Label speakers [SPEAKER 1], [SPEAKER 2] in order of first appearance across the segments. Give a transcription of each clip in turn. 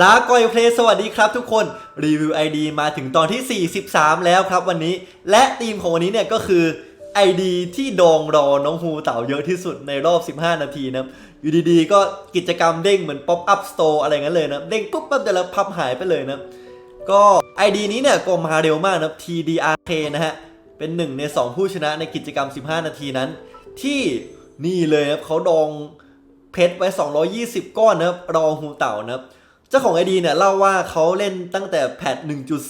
[SPEAKER 1] ลาก่อยเพลสวัสดีครับทุกคนรีวิว ID มาถึงตอนที่ 43 แล้วครับวันนี้ และธีมของวันนี้เนี่ยก็คือ ID ที่ดองรอน้องฮูเต่าเยอะที่สุดในรอบ 15 นาทีนะอยู่ดีๆ ก็กิจกรรมเด้งเหมือน Pop Up Store อะไรงั้นเลยนะ เด้งปุ๊บปั๊บแต่ละพับหายไปเลยนะ ก็ ID นี้เนี่ยก็มาเร็วมากนะ TDRK นะฮะ เป็นหนึ่งใน 2 ผู้ชนะในกิจกรรม 15 นาทีนั้น ที่นี่เลยนะครับเขาดอง ชรไว้ 220 ก้อนนะครับรอฮูเต่านะครับเจ้าของไอดีเนี่ยเล่าว่าเขาเล่นตั้งแต่แพท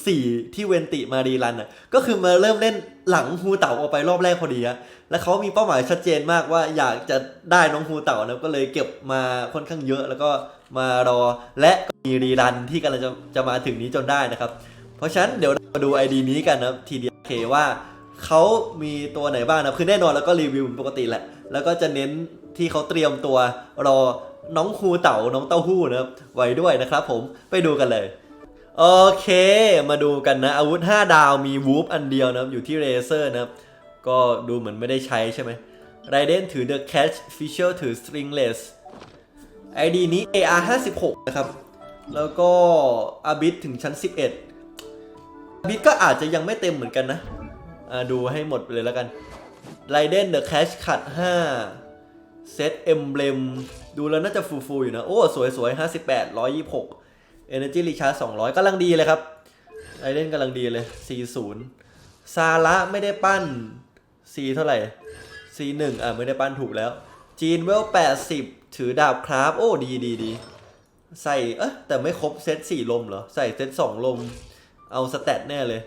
[SPEAKER 1] 1.4 ที่เวนติมารีรันน่ะก็คือมาเริ่มเล่นหลังฮูเต่าออกไปรอบแรกพอดีอะแล้วเขามีเป้าหมายชัดเจนมากว่าอยากจะได้น้องฮูเต่านะก็เลยเก็บมาค่อนข้างเยอะแล้วก็มารอและมีรีรันที่กำลังจะจะมาถึงนี้จนได้นะครับ เพราะฉะนั้นเดี๋ยวมาดู ID นี้กันนะครับ TDK ว่าเขามีตัวไหนบ้างนะคือแน่นอนแล้วก็รีวิวเป็นปกติแหละ แล้วก็จะเน้นที่เขาเตรียมตัวรอน้องฮูเต่าน้องเต้าหู้นะครับไว้ด้วยนะครับผมไปดูกันเลยโอเค มาดูกันนะ อาวุธ 5 ดาวมีวูฟอันเดียวนะครับ อยู่ที่เรเซอร์นะครับ ก็ดูเหมือนไม่ได้ใช้ใช่ไหมไรเดนถือ The Catch Fisher ถือ Stringless ID นี้ AR 56 นะครับ แล้วก็อาบิ t ถึงชั้น 11อาบิ t ก็อาจจะยังไม่เต็มเหมือนกันนะดูให้หมดไปเลยแล้วกัน ไรเดน The Cash Cut 5เซตเอ็มเบลมดูแล้วน่าจะฟูฟูๆอยู่นะ โอ้ สวยสวย58 126 Energy Recharge 200กำลังดีเลยครับไรเดนกำลังดีเลย 40 ซาระไม่ได้ปั้น C เท่าไหร่ C1 อะ ไม่ได้ปั้นถูกแล้ว จีนเวล 80 ถือดาบคราฟ โอ้ ดีดีดีใส่ เอ๊ะ แต่ไม่ครบเซต 4 ลมเหรอ ใส่เซต 2 ลม เอาสแตทแน่เลย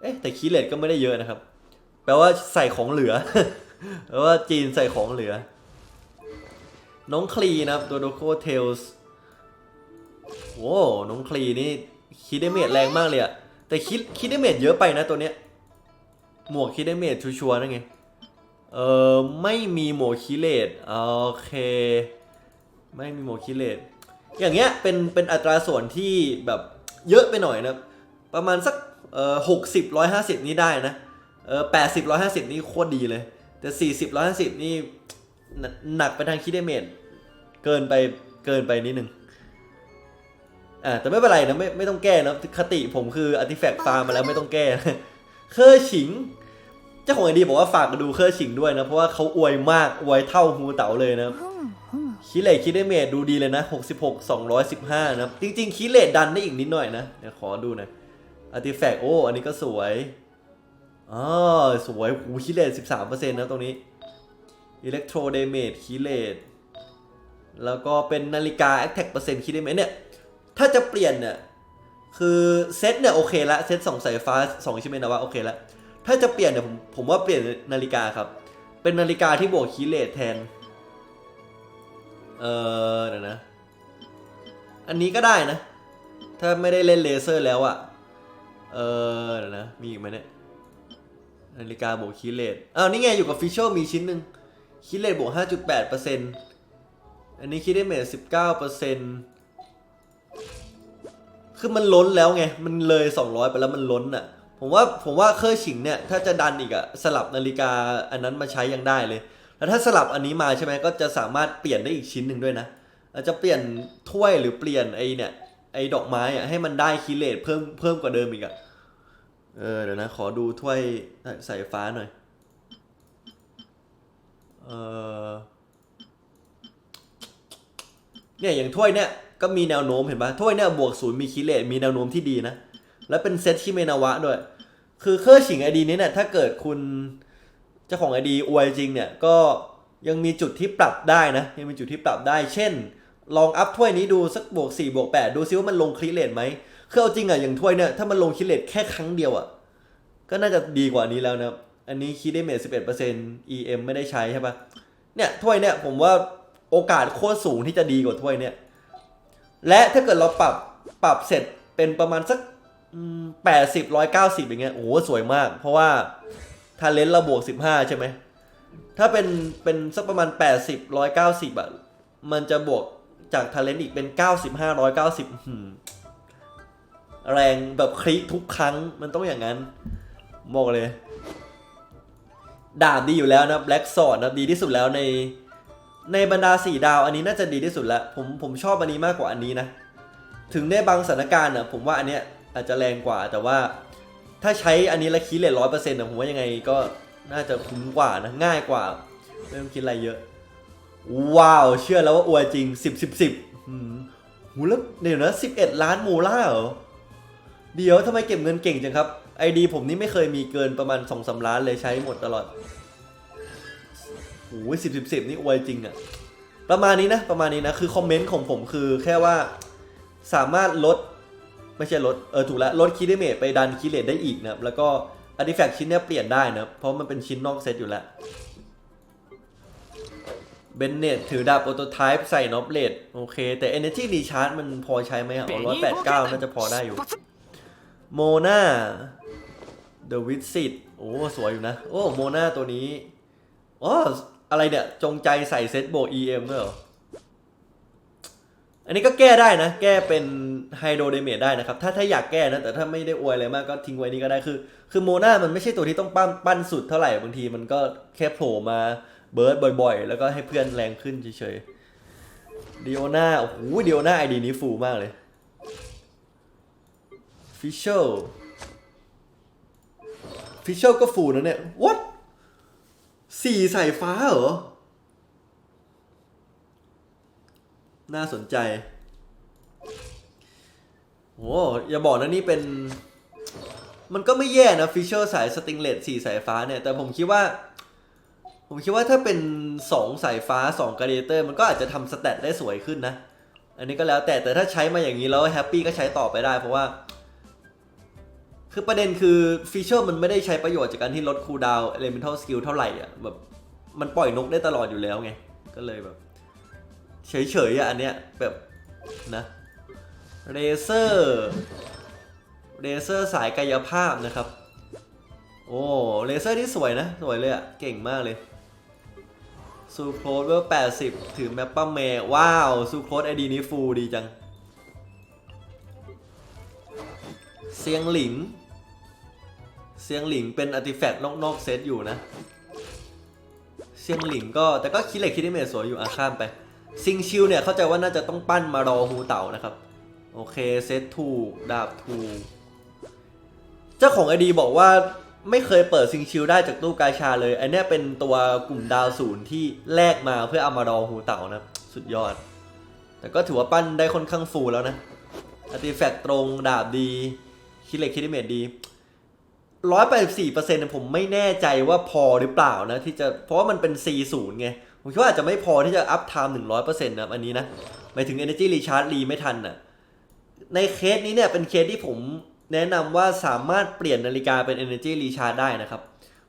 [SPEAKER 1] เอ๊ะ แต่คีเลตก็ไม่ได้เยอะนะครับ แปลว่าใส่ของเหลือ แปลว่าจีนใส่ของเหลือ น้องคลีนะครับโดโดโคเทลส์โว้น้องคลีนี่คิดได้เมจแรงมากเลยอะแต่คิดคิดได้เมจเยอะไปนะตัวเนี้ย หมวกคิดได้เมจชัวร์นั่นไง เออไม่มีหมวกคิเลตโอเค ไม่มีหมวกคิเลตอย่างเงี้ยเป็นเป็นอัตราส่วนที่แบบเยอะไปหน่อยนะ ประมาณสักเอ่อหกสิบร้อยห้าสิบนี่ได้นะ เออแปดสิบร้อยห้าสิบนี่โคตรดีเลย แต่สี่สิบร้อยห้าสิบนี่หนักหนักไปทางคิดเดเมจเกินไปเกินไปนิดนึงอ่าแต่ไม่เป็นไรนะไม่ไม่ต้องแก้นะคติผมคืออาร์ติแฟกต์ฟาร์มมาแล้วไม่ต้องแก้ เคอร์ฉิง เจ้าของไอดีบอกว่าฝากมาดูเคอร์ฉิงด้วยนะ เพราะว่าเขาอวยมากอวยเท่าฮูเต๋าเลยนะคิเลตคิดได้เมตดูดีเลยนะ 66 215 นะครับจริงๆคิเลตดันได้อีกนิดหน่อยนะ เดี๋ยวขอดูหน่อยอาร์ติแฟกต์โอ้ อันนี้ก็สวย อ๋อสวยหูคิเลต13%นต์นะตรงนี้อิเล็กโทรเดเม e คิเลตแล้วก็เป็นนาฬิกา a t t a c เปอร์เซ็นต์คิดได้เมเนี่ย ถ้าจะเปลี่ยนเนี่ย คือเซตเนี่ยโอเคละเซตสองสายฟ้า2ชิเมนะว่าโอเคละถ้าจะเปลี่ยนเนี่ยผมผมว่าเปลี่ยนนาฬิกาครับ เป็นนาฬิกาที่บวกคิเลตแทน เออเดี๋ยวนะ อันนี้ก็ได้นะ ถ้าไม่ได้เล่นเลเซอร์แล้วอะเออเดี๋ยวนะ มีอีกไหมเนี่ย นาฬิกาบวกคีเลตอ้าวนี่ไงอยู่กับฟิชเชลมีชิ้นหนึ่งคีเลตบวก 5.8%อันนี้คีเลตเมท19%คือมันล้นแล้วไง มันเลย 200 ไปแล้วมันล้นอะผมว่าผมว่าเคอร์ฉิงเนี่ย ถ้าจะดันอีกอะสลับนาฬิกาอันนั้นมาใช้ยังได้เลย แล้วถ้าสลับอันนี้มาใช่ไหมก็จะสามารถเปลี่ยนได้อีกชิ้นหนึ่งด้วยนะอาจจะเปลี่ยนถ้วยหรือเปลี่ยนไอเนี่ยไอดอกไม้อะให้มันได้คิเลตเพิ่มเพิ่มกว่าเดิมอีกอะ เออเดี๋ยวนะ ขอดูถ้วยใสายฟ้าหน่อย เออเนี่ยอย่างถ้วยเนี่ยก็มีแนวโน้มเห็นปะถ้วยเนี่ยบวกศูนย์มีคิเลตมีแนวโน้มที่ดีนะ แล้วเป็นเซตชิเมนาวะด้วย คือเครื่องฉิงไอดีนี้เนี่ยถ้าเกิดคุณเจ้าของไอดีอวยจริงเนี่ยก็ยังมีจุดที่ปรับได้นะ ยังมีจุดที่ปรับได้ เช่น ลองอัพถ้วยนี้ดูสักบวก4บวก8ดูซิว่ามันลงคลิเลตไหม คือเอาจริงอะอย่างถ้วยเนี่ยถ้ามันลงคิเลตแค่ครั้งเดียวอะก็น่าจะดีกว่านี้แล้วนะอันนี้คิดได้เมท11% EM ไม่ได้ใช้ใช่ปะเนี่ยถ้วยเนี่ยผมว่าโอกาสโคตรสูงที่จะดีกว่าถ้วยเนี่ย และถ้าเกิดเราปรับปรับเสร็จเป็นประมาณสักแปดสิบร้อยเก้าสิบอย่างเงี้ยโอ้โหสวยมาก เพราะว่าทาเลนต์เราบวกสิบห้าใช่ไหมถ้าเป็นเป็นสักประมาณแปดสิบร้อยเก้าสิบอะมันจะบวกจากทาเลนต์อีกเป็นเก้าสิบห้าร้อยเก้าสิบ แรงแบบคลิกทุกครั้งมันต้องอย่างนั้นบอกเลย ดาบดีอยู่แล้วนะแบล็กซอดนะดีที่สุดแล้วใน ในบรรดา4ดาวอันนี้น่าจะดีที่สุดแล้ว ผมผมชอบอันนี้มากกว่าอันนี้นะ ถึงในบางสถานการณ์น่ะผมว่าอันเนี้ยอาจจะแรงกว่าแต่ว่า ถ้าใช้อันนี้และคีย์เลทร้อยเปอร์เซ็นต์ะผมว่ายังไงก็น่าจะคุ้มกว่านะง่ายกว่าไม่ต้องคิดอะไรเยอะ ว้าว เชื่อแล้วว่าอวยจริง10 10 10หืมหูแล้วเดี๋ยวนะ11ล้านมูล่าเหรอ เดี๋ยวทำไมเก็บเงินเก่งจังครับไอดีผมนี่ไม่เคยมีเกินประมาณ2องสาล้านเลยใช้หมดตลอดโอ้ยสิบสิบสิบนี่อวยจริงอะประมาณนี้นะประมาณนี้นะคือคอมเมนต์ของผมคือแค่ว่าสามารถลดไม่ใช่ลดเออถูกแล้วลดคีเดเมจไปดันคีเลทได้อีกนะแล้วก็อาร์ติแฟกต์ชิ้นเนี้ยเปลี่ยนได้นะเพราะมันเป็นชิ้นนอกเซตอยู่แล้วเบนเนตถือดาบโอโตไทป์ใส่น็อปเลดโอเค แต่ Energy Recharge มันพอใช้ไหมอะร้อยแปดเก้าน่าจะพอได้อยู่ โมนาเดอะวิสิตโอ้สวยอยู่นะ โอ้โมนาตัวนี้อ๋ออะไรเนี่ย จงใจใส่เซตโบ EM ด้วยเหรอ อันนี้ก็แก้ได้นะ แก้เป็นไฮโดรเดเมจได้นะครับ ถ้าถ้าอยากแก้นะ แต่ถ้าไม่ได้อวยอะไรมากก็ทิ้งไว้นี่ก็ได้คือ คือโมนามันไม่ใช่ตัวที่ต้องปั้นปั้นสุดเท่าไหร่บางทีมันก็แค่โผล่มาเบิร์ดบ่อย ๆ แล้วก็ให้เพื่อนแรงขึ้นเฉยๆดิโอนาโอ้โหดิโอนาไอดีนี้ฟูมากเลย ฟิชเชลฟิชเชลก็ฟูนะเนี่ย what สี่สายฟ้าเหรอ น่าสนใจโอ้อย่าบอกนะนี่เป็น มันก็ไม่แย่นะฟิชเชอร์สายสติงเลสสี่สายฟ้าเนี่ย แต่ผมคิดว่า ผมคิดว่าถ้าเป็นสองสายฟ้าสองกราเดเตอร์ มันก็อาจจะทำสแตทได้สวยขึ้นนะ อันนี้ก็แล้วแต่แต่ถ้าใช้มาอย่างนี้แล้วแฮปปี้ก็ใช้ต่อไปได้เพราะว่า คือประเด็นคือฟีเจอร์มันไม่ได้ใช้ประโยชน์จากการที่ลดคูลดาวน์ elemental skill เท่าไหร่อะแบบมันปล่อยนกได้ตลอดอยู่แล้วไง ก็เลยแบบ เฉยๆอะอันเนี้ยแบบนะเรเซอร์เรเซอร์สายกายภาพนะครับ โอ้เลเซอร์ที่สวยนะ สวยเลยอะ เก่งมากเลยซูโครสเวล80ถือแมปป้าแมว้าวซูโครสไอดีนี้ฟูลดีจัง เซียงหลิง เซียงหลิงเป็นอาร์ติแฟกต์นอกๆเซตอยู่นะ เซียงหลิงก็แต่ก็คิดเหล็กคิดได้เมสวยอยู่อะข้ามไป ซิงชิวเนี่ยเข้าใจว่าน่าจะต้องปั้นมารอฮูเต่านะครับ โอเคเซตถูก ดาบถูก เจ้าของไอดีบอกว่าไม่เคยเปิดซิงชิวได้จากตู้กาชาเลย อันเนี้ยเป็นตัวกลุ่มดาวศูนย์ที่แลกมาเพื่อเอามารอฮูเต่านะ สุดยอด แต่ก็ถือว่าปั้นได้ค่อนข้างฟูแล้วนะอาร์ติแฟกต์ตรงดาบดี คิดเล็กคิดได้เมดี ร้อยแปดสิบสี่เปอร์เซ็นต์ผมไม่แน่ใจว่าพอหรือเปล่านะที่จะเพราะว่ามันเป็น C ศูนย์ไง ผมคิดว่าอาจจะไม่พอที่จะอัพไทม์หนึ่งร้อยเปอร์เซ็นต์นะอันนี้นะหมายถึง Energy Recharge รีไม่ทันน่ะในเคสนี้เนี่ยเป็นเคสที่ผมแนะนำว่าสามารถเปลี่ยนนาฬิกาเป็น Energy Recharge ได้นะครับ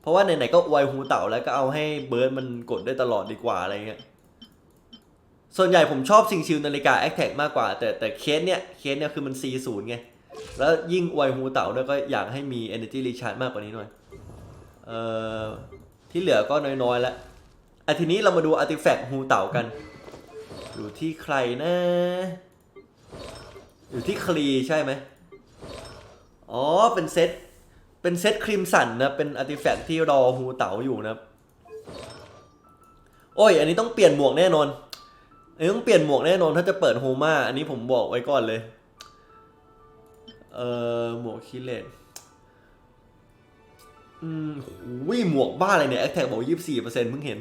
[SPEAKER 1] เพราะว่าไหนๆก็อวยฮูเต่าแล้วก็เอาให้เบิร์ดมันกดได้ตลอดดีกว่าอะไรเงี้ยส่วนใหญ่ผมชอบซิงชิลนาฬิกา a c t a c มากกว่า แต่แต่เคสเนี่ยเคสเนี่ยคือมัน C ศูนย์ไง แล้วยิ่งอวยฮูเต่าด้วยก็อยากให้มี Energy Recharge มากกว่านี้หน่อยเอ่อที่เหลือก็น้อยๆแล้วอะทีนี้เรามาดูอาร์ติแฟกต์ฮูเต่ากัน อยู่ที่ใครนะ อยู่ที่คลีใช่ไหมอ๋อ เป็นเซต เป็นเซตครีมสันนะ เป็นอาร์ติแฟกต์ที่รอฮูเต๋าอยู่นะ โอ้ย อันนี้ต้องเปลี่ยนหมวกแน่นอนอันนี้ต้องเปลี่ยนหมวกแน่นอน ถ้าจะเปิดโฮมาอันนี้ผมบอกไว้ก่อนเลย เออหมวกคิเลตอืมหูยหมวกบ้าอะไรเนี่ยแอคแท็กบอกยี่สิบสี่เปอร์เซ็นต์เพิ่งเห็น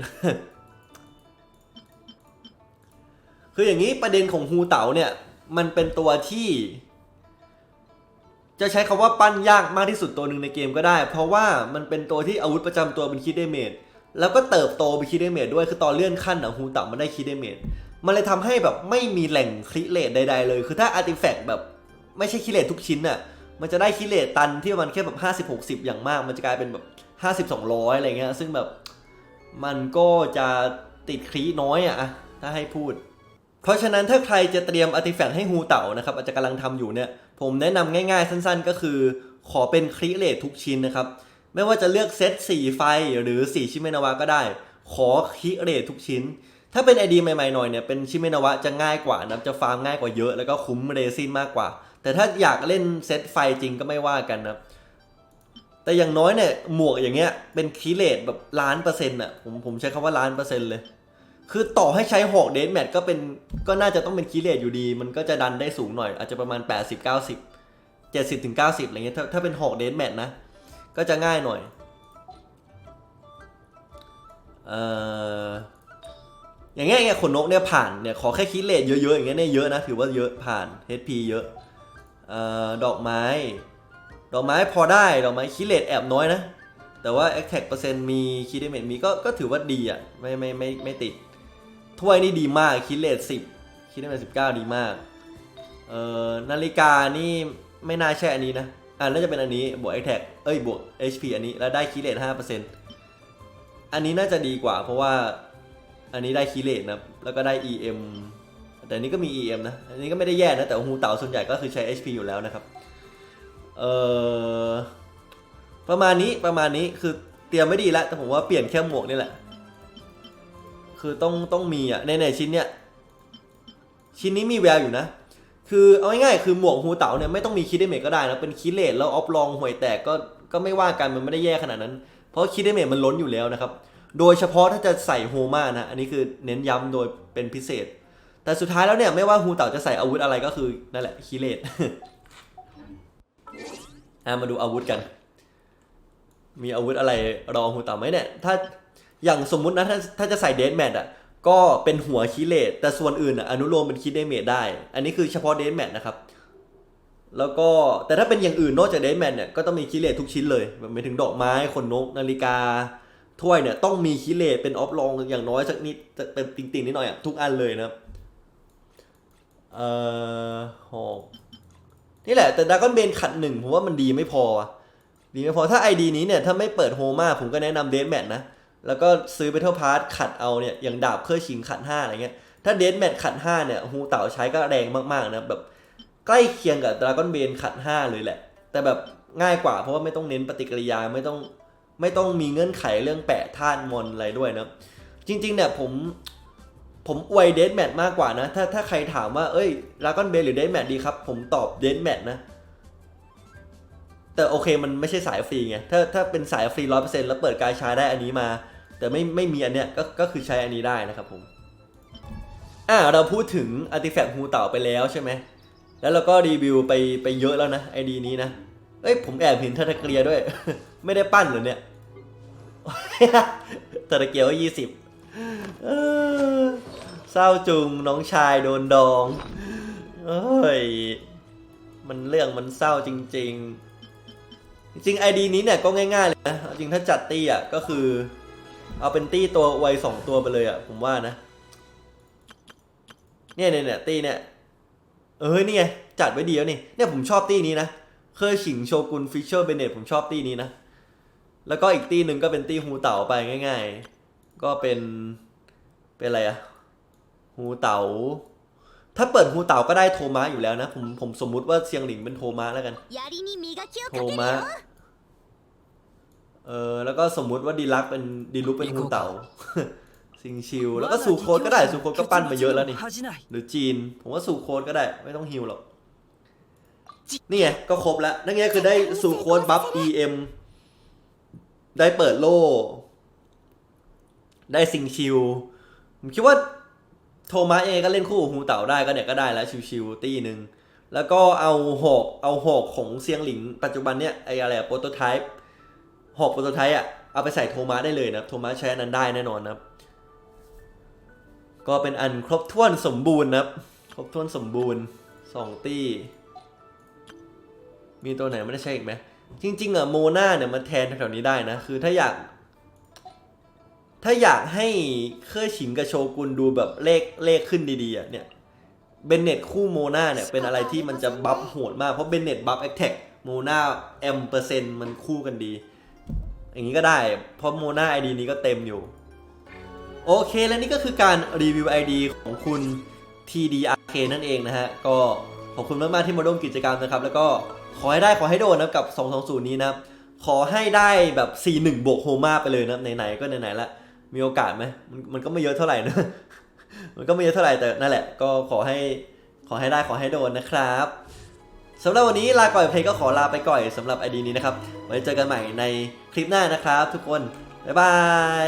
[SPEAKER 1] คืออย่างนี้ประเด็นของฮูเต๋าเนี่ย มันเป็นตัวที่ จะใช้คำว่าปั้นยากมากที่สุดตัวหนึ่งในเกมก็ได้ เพราะว่ามันเป็นตัวที่อาวุธประจำตัวเป็นคิดเดเมจแล้วก็เติบโตเป็นคิดเดเมจด้วยคือตอนเลื่อนขั้นอะฮูเต๋ามันได้คิดเดเมจมันเลยทำให้แบบไม่มีแหล่งคริเลตใดๆเลย คือถ้าอาร์ติแฟกต์แบบ ไม่ใช่คิเลตทุกชิ้นอะมันจะได้คิเลตตันที่มันแค่แบบห้าสิบหกสิบอย่างมาก มันจะกลายเป็นแบบห้าสิบสองร้อยอะไรเงี้ยซึ่งแบบมันก็จะติดครีน้อยอะอะถ้าให้พูด เพราะฉะนั้นถ้าใครจะเตรียมอาร์ติแฟกต์ให้ฮูเต่านะครับอาจจะกำลังทำอยู่เนี่ย ผมแนะนำง่ายๆ สั้นๆ ก็คือ ขอเป็นคริเลตทุกชิ้นนะครับไม่ว่าจะเลือกเซต4 ไฟหรือ 4 ชิเมนาวะก็ได้ ขอคริเลตทุกชิ้น ถ้าเป็น ID ใหม่ๆหน่อยเนี่ย เป็นชิเมนาวะจะง่ายกว่านะจะฟาร์มง่ายกว่าเยอะ แล้วก็คุ้มเรซินมากกว่า แต่ถ้าอยากเล่นเซตไฟจริงก็ไม่ว่ากันนะแต่อย่างน้อยเนี่ยหมวกอย่างเงี้ยเป็นคริเลตแบบล้านเปอร์เซ็นต์อะผมผมใช้คำว่าล้านเปอร์เซ็นต์เลย คือต่อให้ใช้หอกเดนแมทก็เป็นก็น่าจะต้องเป็นคีเลตอยู่ดี มันก็จะดันได้สูงหน่อย อาจจะประมาณ 80 90 70ถึง90อะไรเงี้ยถ้าถ้าเป็นหอกเดนแมทนะ ก็จะง่ายหน่อยเอ่ออย่างเงี้ยเงี้ยขนนกเนี่ยผ่านเนี่ยขอแค่คิดเลทเยอะๆอย่างเงี้ยเนี่ยเยอะนะถือว่าเยอะผ่าน HP เยอะ ดอกไม้ ดอกไม้พอได้ ดอกไม้คิเลทแอบน้อยนะ แต่ว่า attack เปอร์เซ็นต์มีคิดเดเมจมีก็ก็ถือว่าดีอะ ไม่ไม่ไม่ไม่ติด ถ้วยนี่ดีมากคิเลทสิบคิดเดเมจสิบเก้าดีมาก เอ่อนาฬิกานี่ไม่น่าใช่อันนี้นะ อ่าน่าจะเป็นอันนี้บวก attack เอ้ยบวก HP อันนี้แล้วได้คิเลทห้าเปอร์เซ็นต์อันนี้น่าจะดีกว่าเพราะว่าอันนี้ได้คีเลตนะแล้วก็ได้ EM แต่นี้ก็มี EM นะ อันนี้ก็ไม่ได้แย่นะ แต่ฮูเต่าส่วนใหญ่ก็คือใช้ HP อยู่แล้วนะครับ เอ่อ ประมาณนี้ ประมาณนี้ คือเตรียมไม่ดีแล้ว แต่ผมว่าเปลี่ยนแค่หมวกนี่แหละ คือต้องต้องมีอะ ในในชิ้นเนี้ย ชิ้นนี้มีแววอยู่นะ คือเอาง่ายๆ คือหมวกฮูเต่าเนี่ยไม่ต้องมีคิดเดเมจก็ได้นะ เป็นคิเลตแล้วออฟลองห่วยแตกก็ ก็ไม่ว่ากันมันไม่ได้แย่ขนาดนั้น เพราะคิดเดเมจมันล้นอยู่แล้วนะครับ โดยเฉพาะถ้าจะใส่โฮมานะ อันนี้คือเน้นย้ำโดยเป็นพิเศษ แต่สุดท้ายแล้วเนี่ยไม่ว่าฮูเต่าจะใส่อาวุธอะไรก็คือนั่นแหละคิเลตอะมาดูอาวุธกัน มีอาวุธอะไรรองฮูเต่าไหมเนี่ย ถ้าอย่างสมมุตินะถ้าถ้าจะใส่เดนแมทอะก็เป็นหัวคิเลตแต่ส่วนอื่นอะอนุโลมเป็นคิดเดเมจได้ อันนี้คือเฉพาะเดนแมทนะครับ แล้วก็แต่ถ้าเป็นอย่างอื่นนอกจากเดนแมทเนี่ยก็ต้องมีคิเลตทุกชิ้นเลยหมายถึงดอกไม้ขนนกนาฬิกาถ้วยเนี่ยต้องมีคิเลตเป็นออฟลองอย่างน้อยสักนิดเป็นติ่งๆนิดหน่อยอะทุกอันเลยนะครับ เอ่อหกนี่แหละ แต่ดากอนเบนขัดหนึ่งผมว่ามันดีไม่พอวะดีไม่พอถ้าไอดีนี้เนี่ย ถ้าไม่เปิดโฮมาผมก็แนะนำเดนแมทนะ แล้วก็ซื้อเบทเทิลพาร์ขัดเอาเนี่ย อย่างดาบเครื่องชิงขัด5อะไรเงี้ย ถ้าเดนแมทขัด5เนี่ยฮูเต่าใช้ก็แรงมากๆนะ แบบใกล้เคียงกับดาก้อนเบนขัด5เลยแหละ แต่แบบง่ายกว่าเพราะว่าไม่ต้องเน้นปฏิกิริยาไม่ต้องไม่ต้องมีเงื่อนไขเรื่องแปะธาตุมนอะไรด้วยนะจริงๆเนี่ยผม ผมอวยเดนแมทมากกว่านะ ถ้าถ้าใครถามว่า เอ้ยราก้อนเบนหรือเดนแมทดีครับ ผมตอบเดนแมทนะ แต่โอเคมันไม่ใช่สายฟรีไง ถ้าถ้าเป็นสายฟรีร้อยเปอร์เซ็นต์แล้วเปิดการใช้ได้อันนี้มา แต่ไม่ไม่มีอันเนี้ยก็ก็คือใช้อันนี้ได้นะครับผม อ่าเราพูดถึงอาร์ติแฟกต์ฮูเต่าไปแล้วใช่ไหม แล้วเราก็รีวิวไปไปเยอะแล้วนะไอดีนี้นะ เอ้ยผมแอบเห็นเทาตะเกียด้วย ไม่ได้ปั้นเหรอเนี่ยเทาตะเกียว่ายี่สิบเศร้าจุงน้องชายโดนดอง เอ้ย มันเรื่องมันเศร้าจริง ๆ จริงไอดีนี้เนี่ยก็ง่ายๆเลยนะ จริงถ้าจัดตี้อะก็คือ เอาเป็นตี้ตัวไวสองตัวไปเลยอะ ผมว่านะ เนี่ยเนี่ยเนี่ยตี้เนี่ย เออนี่ไงจัดไว้ดีแล้วนี่ เนี่ยผมชอบตี้นี้นะ เคยฉิงโชกุนฟิชเชอร์เบเนตผมชอบตี้นี้นะ แล้วก็อีกตี้หนึ่งก็เป็นตี้ฮูเต่าไปง่าย ๆ ก็เป็นเป็นอะไรอะ ฮูเต๋าถ้าเปิดฮูเต๋าก็ได้โทมะอยู่แล้วนะ ผมผมสมมุติว่าเซียงหลิงเป็นโทมะแล้วกัน โทมะเออแล้วก็สมมุติว่าดีลักเป็นดีลุกเป็นฮูเต๋าซิงชิวแล้วก็สูโคดก็ได้สูโคดก็ปั้นมาเยอะแล้วนี่หรือจีน ผมว่าสูโคดก็ได้ ไม่ต้องฮิวหรอกนี่ไงก็ครบแล้วนั่นไงคือได้สูโคดบัฟเอ็มได้เปิดโล่ได้ซิงชิวผมคิดว่า โทมัสเองก็เล่นคู่กับฮูเต่าได้ก็เนี่ยก็ได้แล้วชิวๆตีหนึ่งแล้วก็เอาหอกเอาหอกของเซียงหลิง ปัจจุบันเนี่ยไออะไรโปรโตไทป์หอกโปรโตไทป์อะเอาไปใส่โทมัสได้เลยนะโทมัสใช้อันนั้นได้แน่นอนนะครับก็เป็นอันครบถ้วนสมบูรณ์นะครับครบถ้วนสมบูรณ์สองตี้ มีตัวไหนไม่ได้ใช้อีกไหมจริงๆอะโมนาเนี่ยมันแทนแถวๆนี้ได้นะ คือถ้าอยาก ถ้าอยากให้เครื่อฉิงกับโชกุนดูแบบเลขเลขขึ้นดีๆอะเนี่ยเบนเน็ตคู่โมนาเนี่ยเป็นอะไรที่มันจะบัฟโหดมาก เพราะเบนเน็ตบัฟแอคแท็กโมนาแอมเปอร์เซ็นต์มันคู่กันดี อย่างนี้ก็ได้ เพราะโมนาไอดีนี้ก็เต็มอยู่ โอเคและนี่ก็คือการรีวิว ID ของคุณ TDRK นั่นเองนะฮะ ก็ขอบคุณมาก ๆ ที่มาร่วมกิจกรรมนะครับ แล้วก็ขอให้ได้ขอให้โดนนะกับ 220 นี้นะขอให้ได้แบบ 41 บวกโฮมาไปเลยนะไหน ๆ ก็ไหน ๆ ละ มีโอกาสไหมมันมันก็ไม่เยอะเท่าไหร่นะ มันก็ไม่เยอะเท่าไหร่แต่นั่นแหละ ก็ขอให้ขอให้ได้ขอให้โดนนะครับสำหรับวันนี้ลาก่อยเพลงก็ขอลาไปก่อยสำหรับไอดีนี้นะครับ ไว้เจอกันใหม่ในคลิปหน้านะครับทุกคน บ๊ายบาย